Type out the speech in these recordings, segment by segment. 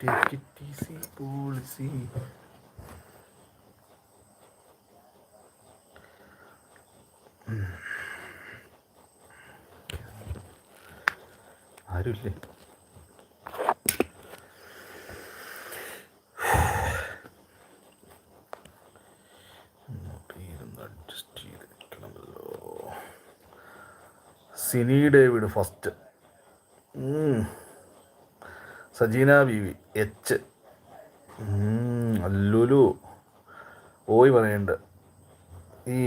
Take it easy, policy. ആരുമില്ലേ Sini David first. Sajeena B V H. Lulu ഓയ് പറയുന്നുണ്ട് ഈ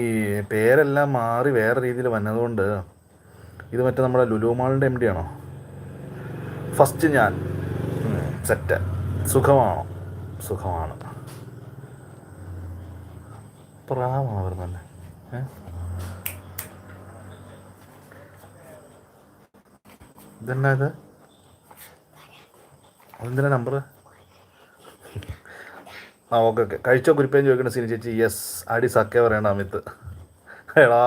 പേരെല്ലാം മാറി വേറെ രീതിയിൽ വന്നതുകൊണ്ട് ഇത് മറ്റേ നമ്മുടെ ലുലുമാളിന്റെ എം ഡി ആണോ? ഫസ്റ്റ് ഞാൻ. സെറ്റ്. സുഖമാണോ? സുഖമാണ്. പ്രാവാണ് വരുന്നല്ലേ ഇതെന്നാ ഇത്? അതെന്തിനാ നമ്പർ ആ ഓക്കെ ഓക്കെ കഴിച്ചോ കുരിപ്പേൻ ചോദിക്കണ സിനി ചേച്ചി. യെസ് അടി സക്കേ പറയണം അമിത്. എടാ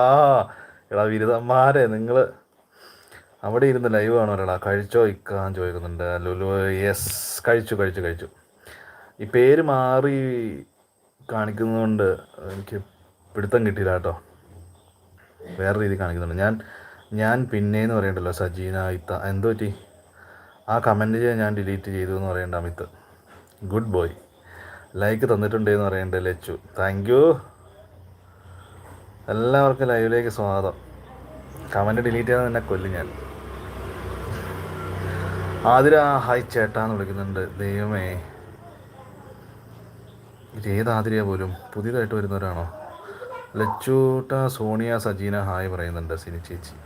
എടാ ബിരുദന്മാരെ നിങ്ങൾ അവിടെ ഇരുന്ന് ലൈവ് കാണോ എടാ കഴിച്ചോ ഇക്കാൻ ചോദിക്കുന്നുണ്ട്. ലുലു യെസ് കഴിച്ചു കഴിച്ചു കഴിച്ചു. ഈ പേര് മാറി കാണിക്കുന്നതുകൊണ്ട് എനിക്ക് പിടുത്തം കിട്ടിയില്ല കേട്ടോ. വേറെ രീതി കാണിക്കുന്നുണ്ട്. ഞാൻ ഞാൻ പിന്നേന്ന് പറയണ്ടല്ലോ സജീന ഇത്ത എന്തോ പറ്റി ആ കമന്റ് ചെയ്യാൻ ഞാൻ ഡിലീറ്റ് ചെയ്തു എന്ന് പറയേണ്ട അമിത്. ഗുഡ് ബോയ് ലൈക്ക് തന്നിട്ടുണ്ട് എന്ന് പറയേണ്ട ലച്ചു. താങ്ക് യു എല്ലാവർക്കും ലൈവിലേക്ക് സ്വാഗതം. കമന്റ് ഡിലീറ്റ് ചെയ്താൽ തന്നെ കൊല്ലും ഞാൻ. ആതിര ഹായ് ചേട്ടാന്ന് വിളിക്കുന്നുണ്ട്. ദൈവമേ. ഇതേത് ആതിരയ പോലും? പുതിയതായിട്ട് വരുന്നവരാണോ? ലച്ചൂട്ട സോണിയ സജീന ഹായ് പറയുന്നുണ്ട് സിനി ചേച്ചി.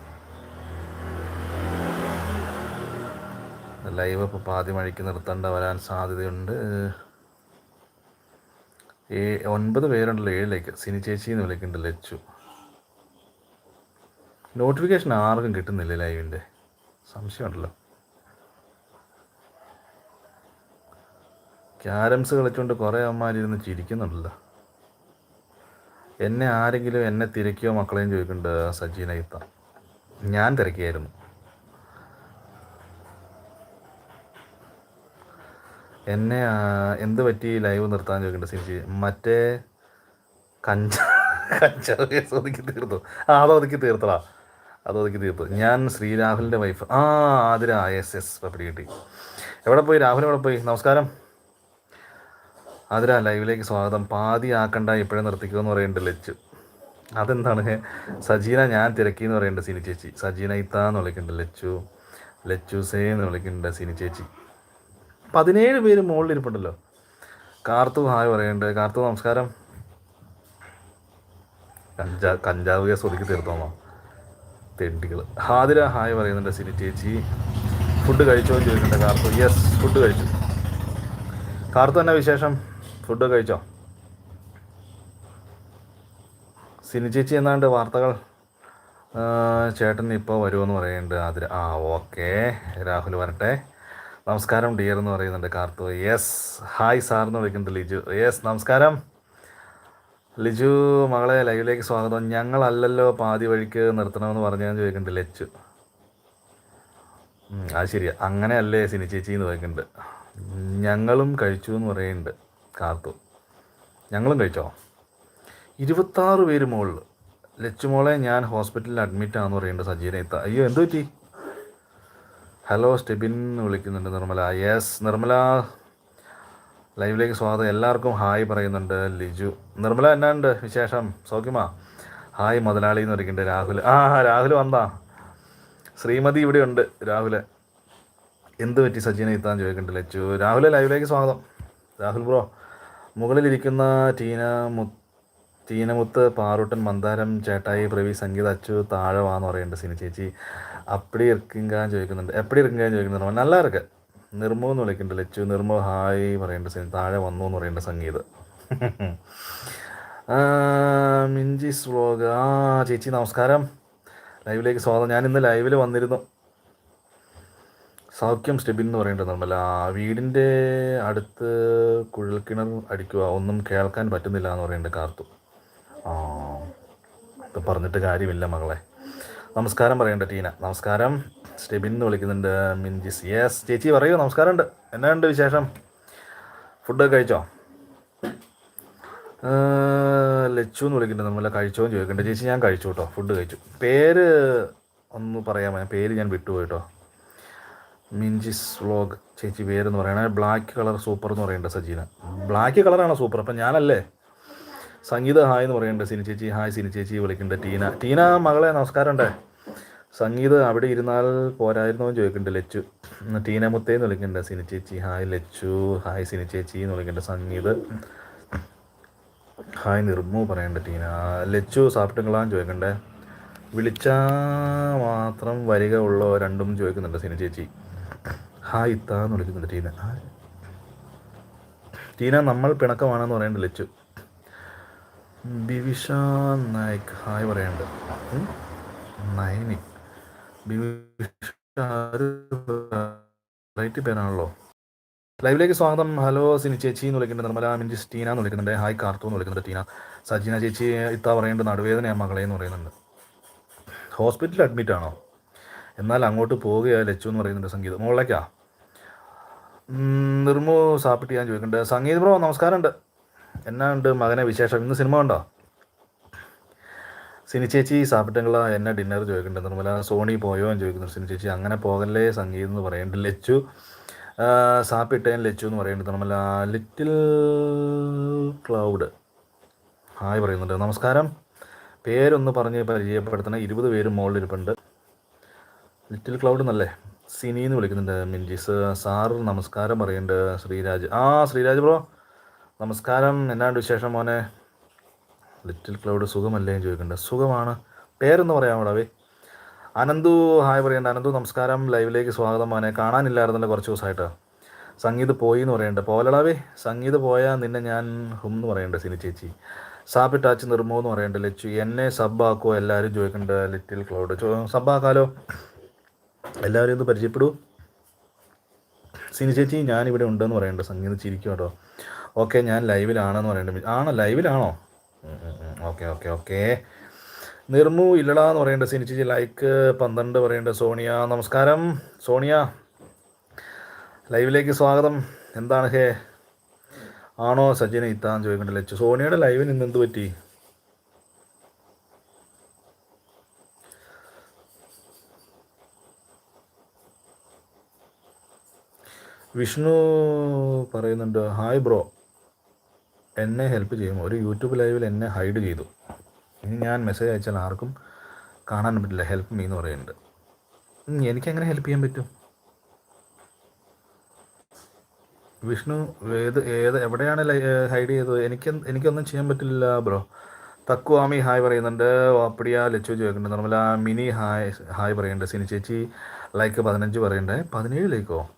ലൈവ് ഇപ്പോൾ പാതി മഴയ്ക്ക് നിർത്തേണ്ട വരാൻ സാധ്യതയുണ്ട്. ഏ ഒൻപത് പേരുണ്ടല്ലോ ഏഴിലേക്ക്. സിനി ചേച്ചി എന്ന് വിളിക്കുന്നുണ്ട് ലച്ചു. നോട്ടിഫിക്കേഷൻ ആർക്കും കിട്ടുന്നില്ല ലൈവിന്റെ. സംശയമുണ്ടല്ലോ. ക്യാരംസ് കളിച്ചുകൊണ്ട് കുറേ അമ്മമാരിരുന്ന് ചിരിക്കുന്നുണ്ടല്ലോ. എന്നെ ആരെങ്കിലും എന്നെ തിരക്കിയോ മക്കളെയും ചോദിക്കുന്നുണ്ട് സജീന ഞാൻ തിരക്കിയായിരുന്നു. എന്നെ എന്ത് പറ്റി ലൈവ് നിർത്താൻ ചോദിക്കുന്നുണ്ട് സിനിച്ചി മറ്റേ കഞ്ച കഞ്ചാവ് ഒതുക്കി തീർത്തു? ആ അത് ഒതുക്കി തീർത്തടാ. അത് ഒതുക്കി തീർത്തു. ഞാൻ ശ്രീരാഹുലിന്റെ വൈഫ് ആ ആതിര. എസ് എസ് പപ്പടി കിട്ടി. എവിടെ പോയി? രാഹുൽ എവിടെ പോയി? നമസ്കാരം. അതിരാ ലൈവിലേക്ക് സ്വാഗതം. പാതി ആക്കണ്ട ഇപ്പോഴേ നിർത്തിക്കുമെന്ന് പറയുന്നുണ്ട് ലച്ചു. അതെന്താണ്? സജീന ഞാൻ തിരക്കി എന്ന് പറയുന്നുണ്ട് സിനി ചേച്ചി. സജീന ഇത്താന്ന് വിളിക്കുന്നുണ്ട് ലച്ചു. ലച്ചുസേ എന്ന് വിളിക്കുന്നുണ്ട് സിനി ചേച്ചി. പതിനേഴ് പേര് മുകളിൽ ഇരിപ്പുണ്ടല്ലോ കാർത്തു ഹായ് പറയുന്നുണ്ട് കാർത്തു നമസ്കാരം. കഞ്ചാ കഞ്ചാവ് കേസ് ഒതുക്കി തീർത്തോന്നോ? തെണ്ടികൾ ഹാദിര ഹായ് പറയുന്നുണ്ട് സിനി ചേച്ചി. ഫുഡ് കഴിച്ചോ എന്ന് ചോദിക്കുന്നുണ്ട് കാർത്തു. യെസ് ഫുഡ് കഴിച്ചു. കാർത്തു തന്നെ വിശേഷം? ഫുഡ് കഴിച്ചോ? സിനി ചേച്ചി എന്നാണ്ട് വാർത്തകൾ? ചേട്ടൻ ഇപ്പോൾ വരുമെന്ന് പറയുന്നുണ്ട് ആതിര ആ ഓക്കെ. രാഹുൽ വരട്ടെ. നമസ്കാരം ഡിയർ എന്ന് പറയുന്നുണ്ട് കാർത്തു. യെസ് ഹായ് സാർ എന്ന് വിളിക്കുന്നുണ്ട് ലിജു. യെസ് നമസ്കാരം. ലിജു മകളെ ലൈവിലേക്ക് സ്വാഗതം. ഞങ്ങളല്ലല്ലോ പാതി വഴിക്ക് നിർത്തണമെന്ന് പറഞ്ഞു ചോദിക്കുന്നുണ്ട് ലച്ചു. അത് ശരി അങ്ങനെയല്ലേ സിനി ചേച്ചി എന്ന് ചോദിക്കുന്നുണ്ട്. ഞങ്ങളും കഴിച്ചു എന്ന് പറയുന്നുണ്ട് കാർത്തു. ഞങ്ങളും കഴിച്ചോ? ഇരുപത്താറ് പേര് മുകളിൽ ലച്ചുമോളെ ഞാൻ ഹോസ്പിറ്റലിൽ അഡ്മിറ്റ് ആണെന്ന് പറയുന്നുണ്ട് സജീന ഇത്ത അയ്യോ എന്തു പറ്റി? ഹലോ സ്റ്റെബിൻ വിളിക്കുന്നുണ്ട് നിർമ്മല. യെസ് നിർമ്മല. ലൈവിലേക്ക് സ്വാഗതം. എല്ലാവർക്കും ഹായ് പറയുന്നുണ്ട് ലിജു. നിർമ്മല എന്നാണ്ട് വിശേഷം? സൗഖ്യമാ? ഹായ് മുതലാളി എന്ന് പറയുന്നുണ്ട് രാഹുൽ. ആ രാഹുൽ വന്നാ ശ്രീമതി ഇവിടെ ഉണ്ട് രാഹുൽ. എന്ത് പറ്റി സജീനെ ഇത്താൻ ചോദിക്കുന്നുണ്ട് ലച്ചു. രാഹുൽ ലൈവിലേക്ക് സ്വാഗതം. രാഹുൽ ബ്രോ മുകളിലിരിക്കുന്ന ടീന മു ടീനമുത്ത് പാറൂട്ടൻ മന്ദാരം ചേട്ടായി പ്രവി സംഗീത അച്ചു താഴെ വാന്ന് പറയുന്നുണ്ട് സിനി ചേച്ചി. അപ്പടി ഇറക്കിങ്കാൻ ചോദിക്കുന്നുണ്ട്. എപ്പടി ഇറക്കിങ്കാൻ ചോദിക്കുന്നുണ്ട് നല്ല ഇറക്കുക നിർമ്മോ എന്ന് വിളിക്കുന്നുണ്ട് ലച്ചു. നിർമ്മോ ഹായ് പറയേണ്ട സിനി താഴെ വന്നു എന്ന് പറയേണ്ട സംഗീതം. മിഞ്ചിസ് വ്ലോഗ് ആ ചേച്ചി നമസ്കാരം. ലൈവിലേക്ക് സ്വാഗതം. ഞാൻ ഇന്ന് ലൈവിൽ വന്നിരുന്നു. സൗഖ്യം സ്റ്റെബിൻ എന്ന് പറയേണ്ടത് നിർമ്മല. ആ വീടിന്റെ അടുത്ത് കുഴൽക്കിണർ അടിക്കുക. ഒന്നും കേൾക്കാൻ പറ്റുന്നില്ല എന്ന് പറയുന്നുണ്ട് കാർത്തു. ആ ഇപ്പം പറഞ്ഞിട്ട് കാര്യമില്ല മകളെ. നമസ്കാരം പറയണ്ട ടീന. നമസ്കാരം. സ്റ്റെബിൻ എന്ന് വിളിക്കുന്നുണ്ട് മിൻജിസ് യെസ് ചേച്ചി പറയൂ നമസ്കാരമുണ്ട്. എന്നാണ്ട് വിശേഷം? ഫുഡൊക്കെ കഴിച്ചോ? ലച്ചു എന്ന് വിളിക്കുന്നുണ്ട് നമ്മളെ കഴിച്ചോ എന്ന് ചോദിക്കണ്ട ചേച്ചി ഞാൻ കഴിച്ചു കേട്ടോ. ഫുഡ് കഴിച്ചു. പേര് ഒന്ന് പറയാമോ? പേര് ഞാൻ വിട്ടുപോയി കേട്ടോ മിൻജിസ് വ്ളോഗ്. ചേച്ചി പേരെന്ന് പറയണേ. ബ്ലാക്ക് കളർ സൂപ്പർ എന്ന് പറയുന്നുണ്ട് സജീന. ബ്ലാക്ക് കളറാണ് സൂപ്പർ അപ്പം ഞാനല്ലേ? സംഗീത ഹായ് എന്ന് പറയുന്നുണ്ട് സിനി ചേച്ചി. ഹായ് സിനി ചേച്ചി വിളിക്കുന്നുണ്ട് ടീന. ടീന മകളെ നമസ്കാരം ഉണ്ടേ സംഗീത അവിടെ ഇരുന്നാൽ പോരായിരുന്നു എന്ന് ചോദിക്കുന്നുണ്ട് ലച്ചു. ടീന മുത്തേ എന്ന് വിളിക്കുന്നുണ്ട് സിനി ചേച്ചി ഹായ് ലച്ചു. ഹായ് സിനി ചേച്ചി എന്ന് വിളിക്കുന്നുണ്ട് സംഗീത്. ഹായ് നിർമ്മു പറയണ്ട ടീന. ലച്ചു സാപ്പിട്ടുങ്ങളാന്ന് ചോദിക്കണ്ടേ? വിളിച്ചാ മാത്രം വരിക ഉള്ളോ രണ്ടും ചോദിക്കുന്നുണ്ട് സിനി ചേച്ചി. ഹായ് ഇത്താന്ന് വിളിക്കുന്നുണ്ട് ടീന. ടീന നമ്മൾ പിണക്കമാണെന്ന് പറയണ്ട ലച്ചു. ബിവിഷ നായിക്. ഹായ് പറയണ്ട്. ഉം? നയനി ബിവിഷ റൈറ്റ് പേരാണല്ലോ ലൈവിലേക്ക് സ്വാഗതം. ഹലോ സിനി ചേച്ചി എന്ന് വിളിക്കുന്നുണ്ട് നിർമ്മല മിഞ്ചിസ് ടീന എന്ന് വിളിക്കുന്നുണ്ട്. ഹായ് കാർത്തു എന്ന് വിളിക്കുന്നുണ്ട് ടീന. സജീന ചേച്ചി ഇത്താ പറയേണ്ട നടുവേദന മകളെ എന്ന് പറയുന്നുണ്ട്. ഹോസ്പിറ്റലിൽ അഡ്മിറ്റ് ആണോ? എന്നാൽ അങ്ങോട്ട് പോവുകയോ ലച്ചു എന്ന് പറയുന്നുണ്ട് സംഗീതം. മുകളിലേക്കാ നിർമ്മു സാപ്പിട്ട് ഞാൻ ചോദിക്കുന്നുണ്ട്. സംഗീത ബ്രോ നമസ്കാരമുണ്ട്. എന്നാ ഉണ്ട് മകനെ വിശേഷം? ഇന്ന് സിനിമ ഉണ്ടോ സിനി ചേച്ചി സാപ്പിട്ടങ്ങള എന്നെ ഡിന്നർ ചോദിക്കുന്നുണ്ട് നിർമ്മല സോണി പോയോ എന്ന് ചോദിക്കുന്നു. സിനി ചേച്ചി അങ്ങനെ പോകല്ലേ സംഗീതം എന്ന് പറയുന്നുണ്ട് ലച്ചു സാപ്പിട്ടേൻ ലച്ചു എന്ന് പറയുന്നുണ്ട് നിർമ്മല ലിറ്റിൽ ക്ലൗഡ്. ഹായ് പറയുന്നുണ്ട്. നമസ്കാരം. പേരൊന്ന് പറഞ്ഞ് പരിചയപ്പെടുത്തണം. ഇരുപത് പേര് മുകളിലിരിപ്പുണ്ട്. ലിറ്റിൽ ക്ലൗഡ് എന്നല്ലേ? സിനി എന്ന് വിളിക്കുന്നുണ്ട് മിൻജിസ് സാർ നമസ്കാരം പറയുന്നുണ്ട് ശ്രീരാജ്. ആ ശ്രീരാജ് ബ്രോ നമസ്കാരം. എന്നാണ്ട് വിശേഷം മോനെ? ലിറ്റിൽ ക്ലൗഡ് സുഖമല്ലേ എന്ന് ചോദിക്കുന്നുണ്ട് സുഖമാണ്. പേരൊന്ന് പറയാമോടാവേ അനന്തു ഹായ് പറയേണ്ട. അനന്തു നമസ്കാരം. ലൈവിലേക്ക് സ്വാഗതം. മോനെ കാണാനില്ലായിരുന്നല്ലോ കുറച്ച് ദിവസമായിട്ട്. സംഗീത് പോയി എന്ന് പറയുന്നുണ്ട് പോലടാവേ സംഗീത് പോയാൽ നിന്നെ ഞാൻ ഹും എന്ന് പറയുന്നുണ്ട് സിനി ചേച്ചി. സാപ്പി ടാച്ച് നിർമ്മോ എന്ന് പറയുന്നുണ്ട് ലച്ചു. എന്നെ സബ്ബാക്കോ എല്ലാവരും ചോദിക്കേണ്ട ലിറ്റിൽ ക്ലൗഡ് സബ്ബാക്കാലോ എല്ലാവരും ഒന്ന് പരിചയപ്പെടൂ. സിനി ചേച്ചി ഞാനിവിടെ ഉണ്ടെന്ന് പറയുന്നുണ്ട് സംഗീത ചിരിക്കും കേട്ടോ ഓക്കെ ഞാൻ ലൈവിലാണെന്ന് പറയുന്നുണ്ട് ആണോ? ലൈവിലാണോ? Okay okay okay. നിർമു ഇല്ലട എന്ന് പറയുന്നുണ്ട് സിനിച്ചി ലൈക്ക് പന്ത്രണ്ട് പറയുന്നുണ്ട് സോണിയ നമസ്കാരം. സോണിയ ലൈവിലേക്ക് സ്വാഗതം. എന്താണ് ഹേ? ആണോ സജ്ജന ഇത്താന്ന് ചോദിക്കണ്ടല്ലോ ലച്ചു സോണിയുടെ ലൈവിന് ഇന്ന് എന്ത് പറ്റി? വിഷ്ണു പറയുന്നുണ്ട് ഹായ് ബ്രോ എന്നെ ഹെൽപ്പ് ചെയ്യും. ഒരു യൂട്യൂബ് ലൈവിൽ എന്നെ ഹൈഡ് ചെയ്തു. ഇനി ഞാൻ മെസ്സേജ് അയച്ചാൽ ആർക്കും കാണാൻ പറ്റില്ല. ഹെൽപ്പ് മീ എന്ന് പറയുന്നുണ്ട്. എനിക്കെങ്ങനെ ഹെൽപ്പ് ചെയ്യാൻ പറ്റും? വിഷ്ണു ഏത് ഏത് എവിടെയാണ് ഹൈഡ് ചെയ്തത്? എനിക്ക് എനിക്കൊന്നും ചെയ്യാൻ പറ്റില്ല ബ്രോ തക്കുവാമി ഹായ് പറയുന്നുണ്ട്. വാപ്പടിയ ലച്ചു ചോദിക്കുന്നുണ്ട്. നിർമ്മല മിനി ഹായ് ഹായ് പറയുന്നുണ്ട്. സിനി ചേച്ചി ലൈക്ക് പതിനഞ്ച് പറയണ്ടേ പതിനേഴ് ലൈക്കോ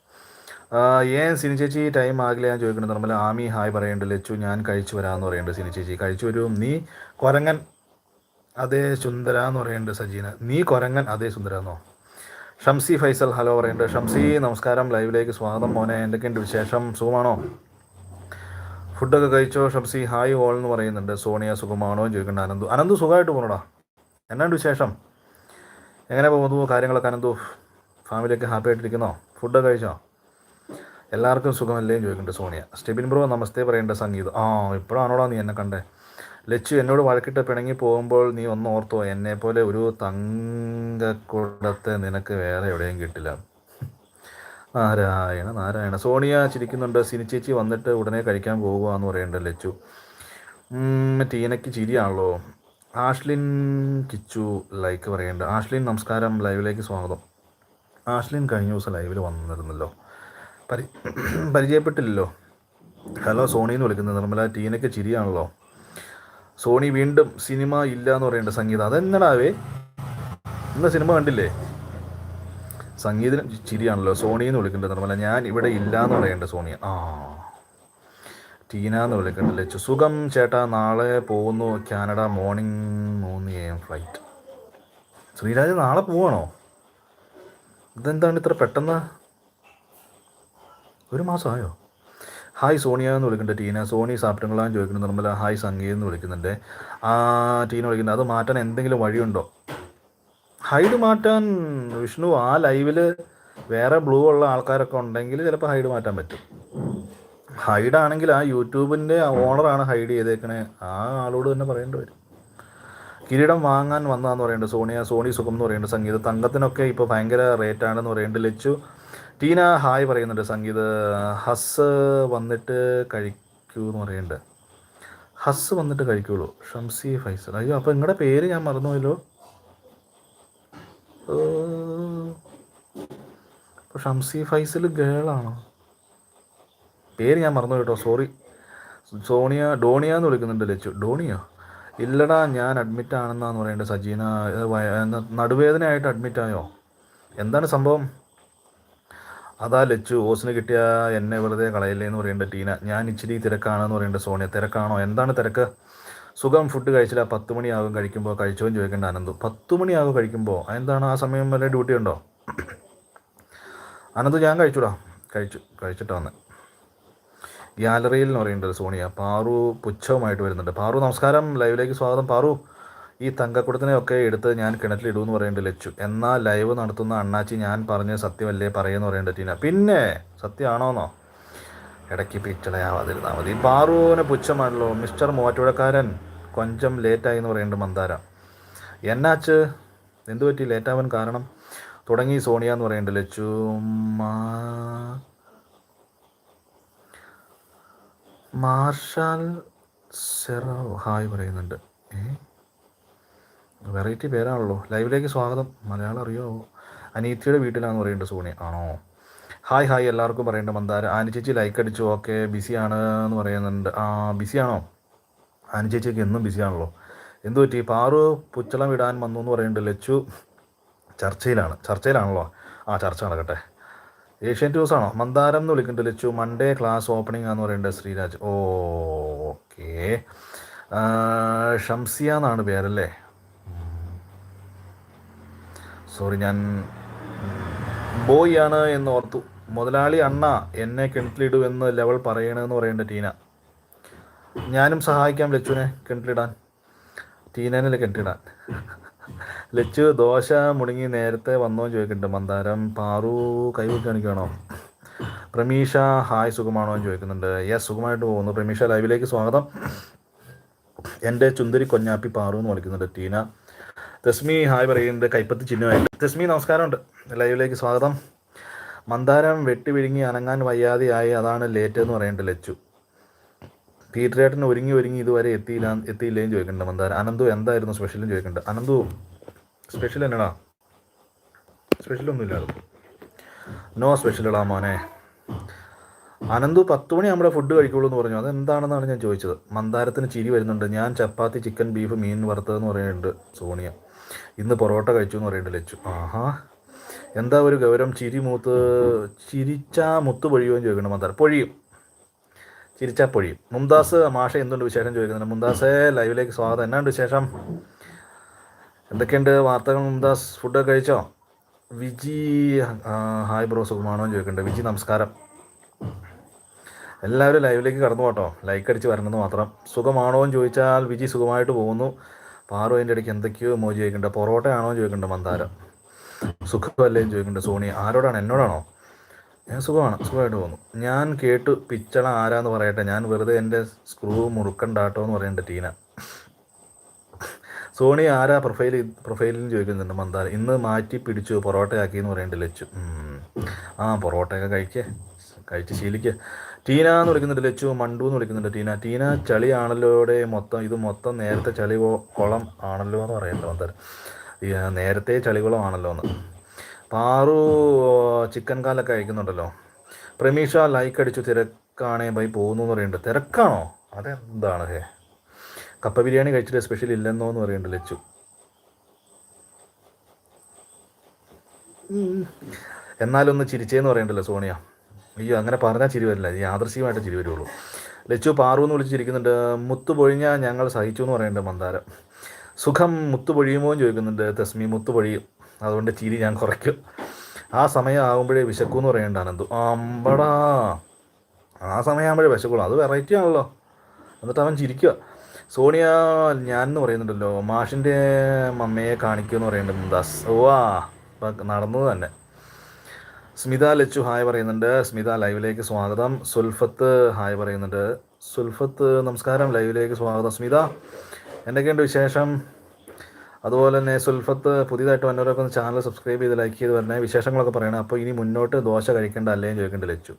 ഏൻ സിനി ചേച്ചി ടൈം ആകില്ല ഞാൻ ചോദിക്കുന്നത്. നമ്മൾ ആമി ഹായ് പറയേണ്ട. ലച്ചു ഞാൻ കഴിച്ചു വരാമെന്ന് പറയുന്നുണ്ട് സിനി ചേച്ചി. കഴിച്ചു വരും. നീ കൊരങ്ങൻ അതേ സുന്ദര എന്ന് പറയുന്നുണ്ട് സജീന. നീ കൊരങ്ങൻ അതേ സുന്ദര എന്നോ ഷംസി ഫൈസൽ ഹലോ പറയുന്നുണ്ട് ഷംസി നമസ്കാരം. ലൈവിലേക്ക് സ്വാഗതം മോനെ. എന്തൊക്കെയുണ്ട് വിശേഷം? സുഖമാണോ? ഫുഡൊക്കെ കഴിച്ചോ? ഷംസി ഹായ് ഓൾ എന്ന് പറയുന്നുണ്ട്. സോണിയ സുഖമാണോ എന്ന് ചോദിക്കുന്നുണ്ട്. അനന്തു അനന്തു സുഖമായിട്ട് പോകണടാ എന്നാണ്ട് വിശേഷം? എങ്ങനെ പോകുന്നു? കാര്യങ്ങളൊക്കെ അനന്തു? ഫാമിലിയൊക്കെ ഹാപ്പി ആയിട്ടിരിക്കുന്നോ? ഫുഡൊക്കെ കഴിച്ചോ? എല്ലാവർക്കും സുഖമല്ലേ ചോദിക്കുന്നുണ്ട് സോണിയ. സ്റ്റെബിൻ ബ്രോ നമസ്തേ പറയേണ്ട സംഗീതം. ആ ഇപ്പോഴാണോടാ നീ എന്നെ കണ്ടേ? ലച്ചു എന്നോട് വഴക്കിട്ട് പിണങ്ങി പോകുമ്പോൾ നീ ഒന്ന് ഓർത്തോ എന്നെ പോലെ ഒരു തങ്കക്കുടത്തെ നിനക്ക് വേറെ എവിടെയും കിട്ടില്ല. നാരായണ നാരായണ. സോണിയ ചിരിക്കുന്നുണ്ട്. സിനി ചേച്ചി വന്നിട്ട് ഉടനെ കഴിക്കാൻ പോകുക എന്ന് പറയുന്നുണ്ട് ലച്ചു. ടീനയ്ക്ക് ചിരിയാണല്ലോ. ആഷ്ലിൻ കിച്ചു ലൈക്ക് പറയുന്നുണ്ട്. ആഷ്ലിൻ നമസ്കാരം. ലൈവിലേക്ക് സ്വാഗതം. ആഷ്ലിൻ കഴിഞ്ഞ ദിവസം ലൈവിൽ വന്നിരുന്നല്ലോ. പരി പരിചയപ്പെട്ടില്ലല്ലോ. ഹലോ സോണി എന്ന് വിളിക്കുന്നത് നിർമ്മല. ടീനൊക്കെ ചിരിയാണല്ലോ. സോണി വീണ്ടും സിനിമ ഇല്ല എന്ന് പറയുന്നുണ്ട് സംഗീതം. അതെന്നടാവേ? ഇന്ന് സിനിമ കണ്ടില്ലേ? സംഗീതം ചിരിയാണല്ലോ. സോണി എന്ന് വിളിക്കുന്നുണ്ട് നിർമ്മല. ഞാൻ ഇവിടെ ഇല്ല എന്ന് പറയുന്നുണ്ട് സോണിയ. ആ. ടീന എന്ന് വിളിക്കണ്ടല്ലേ സുഖം ചേട്ടാ നാളെ പോകുന്നു. കാനഡ മോർണിംഗ് മൂന്ന് എ എം ഫ്ലൈറ്റ്. ശ്രീരാജ് നാളെ പോവാണോ? ഇതെന്താണ് ഇത്ര പെട്ടെന്ന്? ഒരു മാസമായോ? ഹായ് സോണിയ എന്ന് വിളിക്കുന്നുണ്ട് ടീന. സോണി സാപ്പിട്ടങ്ങളാന്ന് ചോദിക്കുന്നു. നിർമ്മല ഹായ് സംഗീത എന്ന് വിളിക്കുന്നുണ്ട്. ആ ടീന വിളിക്കുന്നുണ്ട്. അത് മാറ്റാൻ എന്തെങ്കിലും വഴിയുണ്ടോ? ഹൈഡ് മാറ്റാൻ വിഷ്ണു ആ ലൈവിൽ വേറെ ബ്ലൂ ഉള്ള ആൾക്കാരൊക്കെ ഉണ്ടെങ്കിൽ ചിലപ്പോൾ ഹൈഡ് മാറ്റാൻ പറ്റും. ഹൈഡാണെങ്കിൽ ആ യൂട്യൂബിന്റെ ഓണറാണ് ഹൈഡ് ചെയ്തേക്കണേ. ആ ആളോട് തന്നെ പറയേണ്ടി വരും. കിരീടം വാങ്ങാൻ വന്നതെന്ന് പറയുന്നുണ്ട് സോണിയ. സോണി സുഖം എന്ന് പറയുന്നുണ്ട് സംഗീത. തങ്കത്തിനൊക്കെ ഇപ്പോൾ ഭയങ്കര റേറ്റാണെന്ന് പറയുന്നുണ്ട് ലച്ചു ടീന ഹായ് പറയുന്നുണ്ട്. സംഗീത ഹസ് വന്നിട്ട് കഴിക്കൂ എന്ന് പറയുന്നുണ്ട്. ഹസ് വന്നിട്ട് കഴിക്കുള്ളൂ. ഷംസി ഫൈസൽ. അയ്യോ അപ്പോൾ നിങ്ങളുടെ പേര് ഞാൻ മറന്നുപോയല്ലോ. അപ്പോൾ ഷംസി ഫൈസൽ ഗേളാണോ പേര് ഞാൻ മറന്നു കേട്ടോ. സോറി സോണിയ ഡോണിയ എന്ന് വിളിക്കുന്നുണ്ട് ലച്ചു. ഡോണിയോ? ഇല്ലടാ ഞാൻ അഡ്മിറ്റ് ആണെന്നാന്ന് പറയുന്നുണ്ട് സജീന. നടുവേദനയായിട്ട് അഡ്മിറ്റ് ആയോ? എന്താണ് സംഭവം? അതാ ലച്ചു ഓസിന് കിട്ടിയ എന്നെ വെറുതെ കളയില്ലേ എന്ന് പറയേണ്ട ടീന. ഞാൻ ഇച്ചിരി തിരക്കാണെന്ന് പറയേണ്ട സോണിയ. തിരക്കാണോ? എന്താണ് തിരക്ക്? സുഖം ഫുഡ് കഴിച്ചില്ല. പത്ത് മണിയാകും കഴിക്കുമ്പോൾ കഴിച്ചോന്ന് ചോദിക്കേണ്ട അനന്തു. പത്ത് മണിയാകും കഴിക്കുമ്പോൾ എന്താണ് ആ സമയം വരെ ഡ്യൂട്ടി ഉണ്ടോ? അനന്തു ഞാൻ കഴിച്ചുടാ. കഴിച്ചു. കഴിച്ചിട്ട് വന്ന് ഗ്യാലറിയിൽ എന്ന് പറയുന്നത് സോണിയ. പാറു പുച്ഛവുമായിട്ട് വരുന്നുണ്ട്. പാറു നമസ്കാരം. ലൈവിലേക്ക് സ്വാഗതം. പാറു ഈ തങ്കക്കുടത്തിനെയൊക്കെ എടുത്ത് ഞാൻ കിണറ്റിലിടുമെന്ന് പറയുന്നുണ്ട് ലച്ചു. എന്നാൽ ലൈവ് നടത്തുന്ന അണ്ണാച്ചി ഞാൻ പറഞ്ഞ സത്യമല്ലേ പറയുമെന്ന് പറയുന്നുണ്ട് ടീന. പിന്നെ സത്യമാണോന്നോ ഇടയ്ക്ക് പിച്ചളയാവാതിരുന്നാൽ മതി. പാറുവിന് പുച്ഛമാണല്ലോ. മിസ്റ്റർ മൂവാറ്റുപുഴക്കാരൻ കൊഞ്ചം ലേറ്റായി എന്ന് പറയേണ്ട മന്ദാര. എന്നാച്ച് എന്തു പറ്റി? ലേറ്റാവാൻ കാരണം? തുടങ്ങി സോണിയ എന്ന് പറയുന്നുണ്ട് ലച്ചു. Marshal zero. ഹായ് പറയുന്നുണ്ട്. ഏ? വെറൈറ്റി പേരാണല്ലോ ലൈവിലേക്ക് സ്വാഗതം മലയാളം അറിയാമോ അനീത്തിയുടെ വീട്ടിലാണെന്ന് പറയുന്നുണ്ട് സോണി ആണോ ഹായ് ഹായ് എല്ലാവർക്കും പറയേണ്ട മന്ദാര ആനി ചേച്ചി ലൈക്ക് അടിച്ചു ഓക്കെ ബിസിയാണ് എന്ന് പറയുന്നുണ്ട് ആ ബിസിയാണോ ആനി ചേച്ചിയൊക്കെ എന്നും ബിസിയാണല്ലോ എന്തു പറ്റി പാറു പുച്ചളം ഇടാൻ വന്നു എന്ന് പറയുന്നുണ്ട് ലച്ചു ചർച്ചയിലാണ് ചർച്ചയിലാണല്ലോ ആ ചർച്ച നടക്കട്ടെ ഏഷ്യൻ ന്യൂസ് ആണോ മന്ദാരം എന്ന് വിളിക്കുന്നുണ്ട് ലച്ചു മൺഡേ ക്ലാസ് ഓപ്പണിംഗ് ആണെന്ന് പറയുന്നുണ്ട് ശ്രീരാജ് ഓ ഓക്കെ ഷംസിയ എന്നാണ് പേരല്ലേ സോറി ഞാൻ ബോയ് ആണ് എന്ന് ഓർത്തു. മുതലാളി അണ്ണ എന്നെ കിണറ്റിലിടൂ എന്ന് ലെവൽ പറയണമെന്ന് പറയുന്നുണ്ട് ടീന. ഞാനും സഹായിക്കാം ലച്ചുവിനെ കിണറ്റിലിടാൻ. ടീനേനല്ലേ കിണറ്റിടാൻ. ലച്ചു ദോശ മുടങ്ങി നേരത്തെ വന്നോ ചോദിക്കുന്നുണ്ട് മന്ദാരം പാറു കൈവച്ച് കാണിക്കണോ പ്രമീഷ ഹായ് സുഖമാണോ എന്ന് ചോദിക്കുന്നുണ്ട്. യെസ് സുഖമായിട്ട് പോകുന്നു. പ്രമീഷ ലൈവിലേക്ക് സ്വാഗതം. എന്റെ ചുന്തിരി കൊഞ്ഞാപ്പി പാറു എന്ന് വിളിക്കുന്നുണ്ട് ടീന. തെസ്മി ഹായ് പറയുന്നുണ്ട്. കൈപ്പത്തി ചിഹ്നമായിട്ട് തെസ്മി നമസ്കാരമുണ്ട്. ലൈവിലേക്ക് സ്വാഗതം. മന്ദാരം വെട്ടി വിഴുങ്ങി അനങ്ങാൻ വയ്യാതെയായി. അതാണ് ലേറ്റ് എന്ന് പറയുന്നുണ്ട് ലച്ചു. പീറ്ററേട്ടന് ഒരുങ്ങി ഒരുങ്ങി ഇതുവരെ എത്തിയില്ല എത്തിയില്ലേന്ന് ചോദിക്കുന്നുണ്ട് മന്ദാരം. അനന്തു എന്തായിരുന്നു സ്പെഷ്യലും ചോദിക്കുന്നുണ്ട്. അനന്തു സ്പെഷ്യൽ എന്നടാ? സ്പെഷ്യൽ ഇല്ലായിരുന്നു നോ സ്പെഷ്യൽ സ്പെഷ്യലടാ മോനെ. അനന്തു പത്ത് മണി നമ്മുടെ ഫുഡ് കഴിക്കുള്ളൂ എന്ന് പറഞ്ഞു. അതെന്താണെന്നാണ് ഞാൻ ചോദിച്ചത്. മന്ദാരത്തിന് ചിരി വരുന്നുണ്ട്. ഞാൻ ചപ്പാത്തി ചിക്കൻ ബീഫ് മീൻ വറുത്തതെന്ന് പറയുന്നുണ്ട് സോണിയ. ഇന്ന് പൊറോട്ട കഴിച്ചു എന്ന് പറയുന്നുണ്ട് ലച്ചു? ആഹാ. എന്താ ഒരു ഗൗരവം ചിരി മൂത്ത് ചിരിച്ചാ മുത്ത് പൊഴിയുമെന്ന് ചോദിക്കണം മന്ദാർ പൊഴിയും. ചിരിച്ചാ പൊഴിയും. മുംതാസ് മാഷ എന്തുണ്ട് വിശേഷം ചോദിക്കുന്നുണ്ട് മുംതാസേ ലൈവിലേക്ക് സ്വാഗതം. എന്നാണ്ട് വിശേഷം? എന്തൊക്കെയുണ്ട് വാർത്തകൾ മുംതാസ്? ഫുഡൊക്കെ കഴിച്ചോ? വിജി ഹായ് ബ്രോ സുഖമാണോ എന്ന് ചോദിക്കുന്നുണ്ട് വിജി നമസ്കാരം. എല്ലാവരും ലൈവിലേക്ക് കടന്നു പോട്ടോ. ലൈക്ക് അടിച്ച് വരണമെന്ന് മാത്രം. സുഖമാണോ എന്ന് ചോദിച്ചാൽ വിജി സുഖമായിട്ട് പോകുന്നു. പാറു അതിന്റെ ഇടയ്ക്ക് എന്തൊക്കെയോ മോജി ചോദിക്കുന്നുണ്ട്. പൊറോട്ട ആണോ എന്ന് ചോദിക്കുന്നുണ്ട് മന്ദാരം. സുഖമല്ലേ എന്ന് ചോദിക്കുന്നുണ്ട് സോണി. ആരോടാണ്? എന്നോടാണോ? ഞാൻ സുഖമാണ്. സുഖമായിട്ട് പോകുന്നു. ഞാൻ കേട്ടു പിച്ചള ആരാന്ന് പറയട്ടെ. ഞാൻ വെറുതെ എന്റെ സ്ക്രൂ മുറുക്കണ്ടാട്ടോ എന്ന് പറയണ്ട ടീന. സോണി ആരാ പ്രൊഫൈൽ പ്രൊഫൈലിൽ ചോദിക്കുന്നുണ്ട് മന്ദാര. ഇന്ന് മാറ്റി പിടിച്ചു പൊറോട്ടയാക്കി എന്ന് പറയുന്നുണ്ട് ലച്ചു. ആ പൊറോട്ടയൊക്കെ കഴിക്കേ. കഴിച്ച് ശീലിക്കുക ടീന എന്ന് വിളിക്കുന്നുണ്ട് ലച്ചു. മണ്ടു എന്ന് വിളിക്കുന്നുണ്ട് ടീന. ടീന ആണല്ലോ മൊത്തം ഇത് മൊത്തം നേരത്തെ ചളി കുളം ആണല്ലോ എന്ന് പറയുന്നുണ്ട് മൊത്തം നേരത്തെ ചളികുളം ആണല്ലോ എന്ന്. പാറു ചിക്കൻ കാലൊക്കെ കഴിക്കുന്നുണ്ടല്ലോ. പ്രമീഷ ലൈക്ക് അടിച്ചു തിരക്കാണേ ബൈ പോകുന്നു എന്ന് പറയുന്നുണ്ട്. തിരക്കാണോ? അതെന്താണ്? ഹേ. കപ്പ ബിരിയാണി കഴിച്ചിട്ട് സ്പെഷ്യൽ ഇല്ലെന്നോ എന്ന് പറയുന്നുണ്ട് ലച്ചു. എന്നാലൊന്ന് ചിരിച്ചേന്ന് പറയണ്ടല്ലോ സോണിയ. അയ്യോ അങ്ങനെ പറഞ്ഞാൽ ചിരി വരില്ല. യാദൃശികമായിട്ട് ചിരി വരുള്ളൂ. ലച്ചു പാറു എന്ന് വിളിച്ചിരിക്കുന്നുണ്ട്. മുത്തു പൊഴിഞ്ഞാൽ ഞങ്ങൾ സഹിച്ചു എന്ന് പറയുന്നുണ്ട് മന്ദാരം. സുഖം മുത്തു പൊഴിയുമോ എന്ന് ചോദിക്കുന്നുണ്ട് തസ്മി. മുത്തു പൊഴിയും അതുകൊണ്ട് ചിരി ഞാൻ കുറയ്ക്കും. ആ സമയം ആകുമ്പോഴേ വിശക്കു എന്ന് പറയുന്നുണ്ട് അനന്തു. അമ്പടാ. ആ സമയമാകുമ്പോഴേ വിശക്കുള്ളൂ. അത് വെറൈറ്റി ആണല്ലോ. എന്നിട്ട് അവൻ ചിരിക്കുക സോണിയ ഞാൻ എന്ന് പറയുന്നുണ്ടല്ലോ. മാഷിന്റെ മമ്മയെ കാണിക്കുമെന്ന് പറയുന്നുണ്ട് മുന്താസ് ഓ നടന്നത് തന്നെ. സ്മിത ലച്ചു ഹായ് പറയുന്നുണ്ട്. സ്മിത ലൈവിലേക്ക് സ്വാഗതം. സുൽഫത്ത് ഹായ് പറയുന്നുണ്ട്. സുൽഫത്ത് നമസ്കാരം. ലൈവിലേക്ക് സ്വാഗതം. സ്മിത എന്തൊക്കെയുണ്ട് വിശേഷം? അതുപോലെ തന്നെ സുൽഫത്ത് പുതിയതായിട്ട് വന്നവരൊക്കെ ഒന്ന് ചാനൽ സബ്സ്ക്രൈബ് ചെയ്ത് ലൈക്ക് ചെയ്ത് വരണേ. വിശേഷങ്ങളൊക്കെ പറയണം. അപ്പോൾ ഇനി മുന്നോട്ട് ദോശ കഴിക്കേണ്ട അല്ലേ ചോദിക്കേണ്ട ലച്ചു.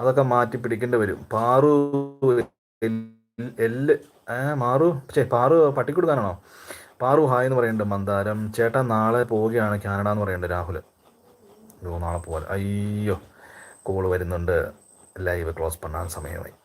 അതൊക്കെ മാറ്റി പിടിക്കേണ്ടി വരും. പാറു എല്ല് മാറു? ചേ പാറു പട്ടിക്കൊടുക്കാനാണോ പാറു ഹായ് എന്ന് പറയുന്നുണ്ട് മന്ദാരം. ചേട്ടാ നാളെ പോവുകയാണ് കാനഡ എന്ന് പറയുന്നുണ്ട് രാഹുൽ അയ്യോ നാളെ പോകാൻ അയ്യോ കോൾ വരുന്നുണ്ട്. ലൈവ് ക്ലോസ് പണ്ണാൻ സമയമായി.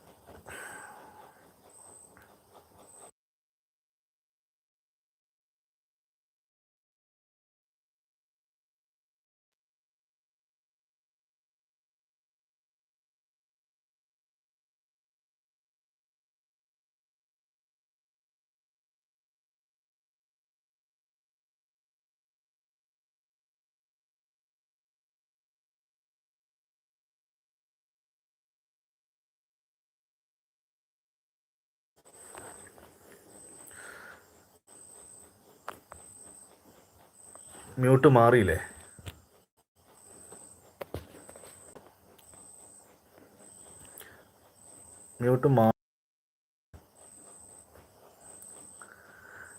മ്യൂട്ട് മാറിയില്ലേ? മ്യൂട്ട് മാ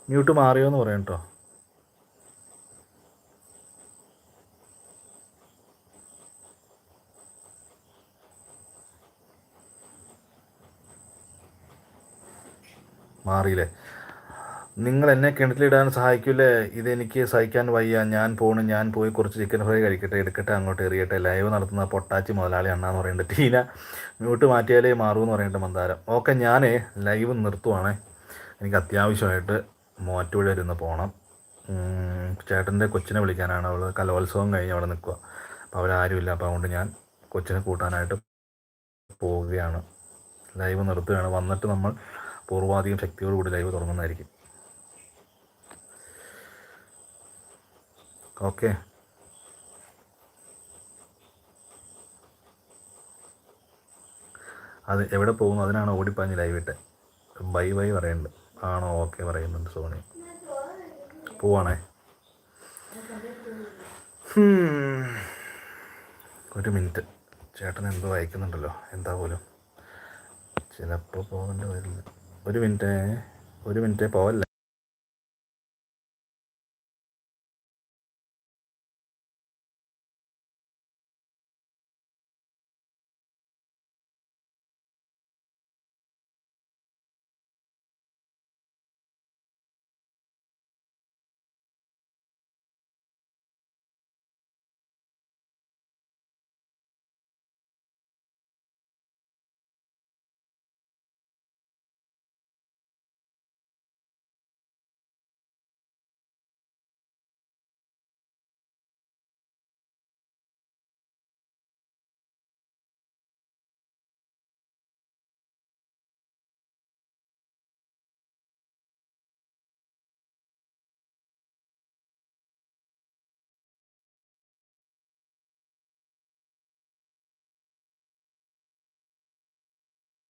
മ്യൂട്ട് മാറിയോ എന്ന് പറയാം കേട്ടോ മാറിയില്ലേ നിങ്ങൾ എന്നെ കിണറ്റിലിടാൻ സഹായിക്കില്ലേ ഇതെനിക്ക് സഹിക്കാൻ വയ്യ. ഞാൻ പോണു ഞാൻ പോയി കുറച്ച് ചിക്കൻ ഫ്രൈ കഴിക്കട്ടെ എടുക്കട്ടെ അങ്ങോട്ട് എറിയട്ടെ. ലൈവ് നടത്തുന്ന പൊട്ടാച്ചി മുതലാളി അണ്ണാന്ന് പറയുന്നുണ്ട് ടീന മ്യൂട്ട് മാറ്റിയാലേ മാറൂ എന്ന് പറയുന്നുണ്ട് മന്ദാരം. ഓക്കെ ഞാൻ ലൈവ് നിർത്തുവാണേ. എനിക്ക് അത്യാവശ്യമായിട്ട് മൂവാറ്റുപുഴ ഇരുന്ന് പോകണം ചേട്ടന്റെ കൊച്ചിനെ വിളിക്കാനാണ് അവൾ കലോത്സവം കഴിഞ്ഞ് അവിടെ നിൽക്കുക അപ്പോൾ അവരാരുമില്ല അപ്പോൾ അതുകൊണ്ട് ഞാൻ കൊച്ചിനെ കൂട്ടാനായിട്ട് പോവുകയാണ്. ലൈവ് നിർത്തുകയാണ്. വന്നിട്ട് നമ്മൾ പൂർവാധികം ശക്തിയോടുകൂടി ലൈവ് തുടങ്ങുന്നതായിരിക്കും. ഓക്കെ അത് എവിടെ പോകുന്നു? അതിനാണ് ഓടിപ്പാഞ്ഞ് ലൈവ് ഇട്ടെ? ബൈ ബൈ പറയുന്നുണ്ട് ആണോ ഓക്കെ പറയുന്നുണ്ട് സോണി. പോവാണേ. ഹും. ഒരു മിനിറ്റ് ചേട്ടൻ എന്തോ അയക്കുന്നുണ്ടല്ലോ എന്താ പോലും. ചിലപ്പോൾ പോകേണ്ടി വരില്ല. ഒരു മിനിറ്റേ ഒരു മിനിറ്റേ പോവല്ല?